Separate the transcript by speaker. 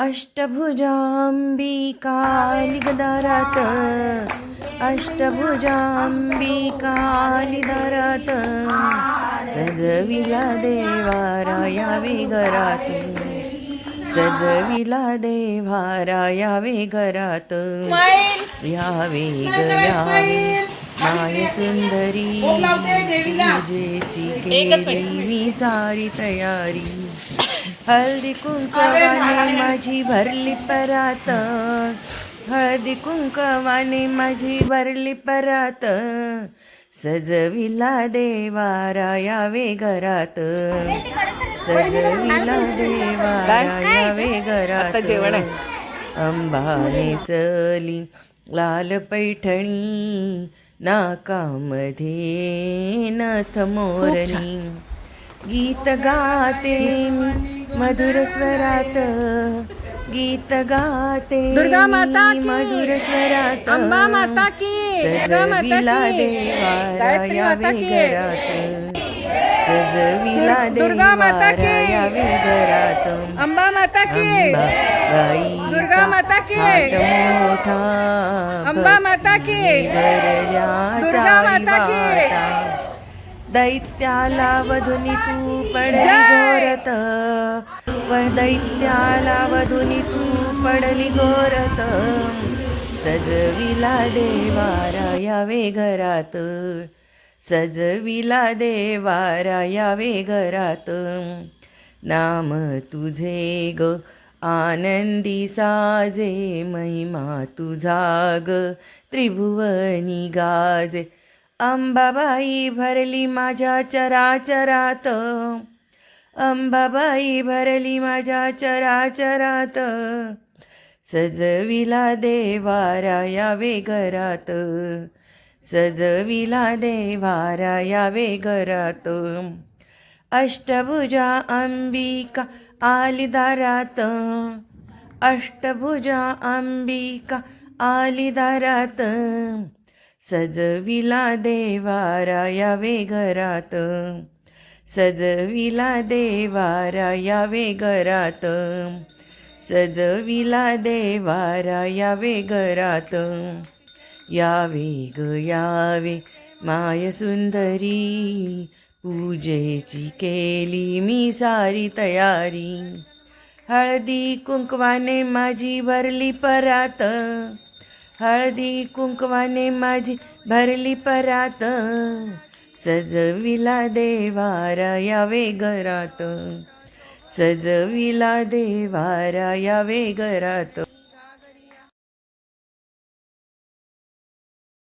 Speaker 1: अष्टभुजाम्बिकालिगदारात अष्टभुजाम्बिकालिदारात सजविला देवाराया घरात सजविला देवाराया घरात यावे ग यावे माय सुंदरी। पूजेची केली मी सारी तयारी। हळदी कुंकवाने माझी भरली परात. हळदी कुंकवाने माझी भरली परात. सजविला देवारा यावे घरात. सजविला देवारा यावे घरात. अंबाने सली लाल पैठणी नाकामध्ये नथ मोरणी. गीत गाते मी. मधुर स्वरात गीत गाते
Speaker 2: दुर्गा माता की.
Speaker 1: मधुर स्वरात
Speaker 2: अंबा माता की दुर्गा माता की गायत्री माता की
Speaker 1: सजविला
Speaker 2: दुर- दुर्गा माता की.
Speaker 1: घरात
Speaker 2: अंबा माता की दुर्गा माता की.
Speaker 1: मोठा
Speaker 2: अंबा माता की दुर्गा माता की.
Speaker 1: दैत्याला वधुनी तू पडली
Speaker 2: जय.
Speaker 1: व दैत्याला वधुनी तू पडली गोरत. सजविला देवारा यावे घरात. सजविला देवारा यावे घरात. नाम तुझे ग आनंदी साजे महिमा तुझा ग त्रिभुवनी गाजे. अंबाबाई भरली माझ्या चराचरात. अंबाबाई भरली माझ्या चराचरात. सजविला देवारा यावे घरात. सजविला देवारा यावे घरात. अष्टभुजा अंबिका आली दारात. अष्टभुजा अंबिका आली दारात. सजविला देवारा यावे घरात. सजविला देवारा यावे घरात. सजविला देवारा यावे घरात. यावे ग यावे माय सुंदरी. पूजेची केली मी सारी तयारी. हळदी कुंकवाने माझी भरली परात. हळदी कुंकवाने माझी भरली परात. सजविला देवारा यावे घरात. सजविला देवारा यावे घरात.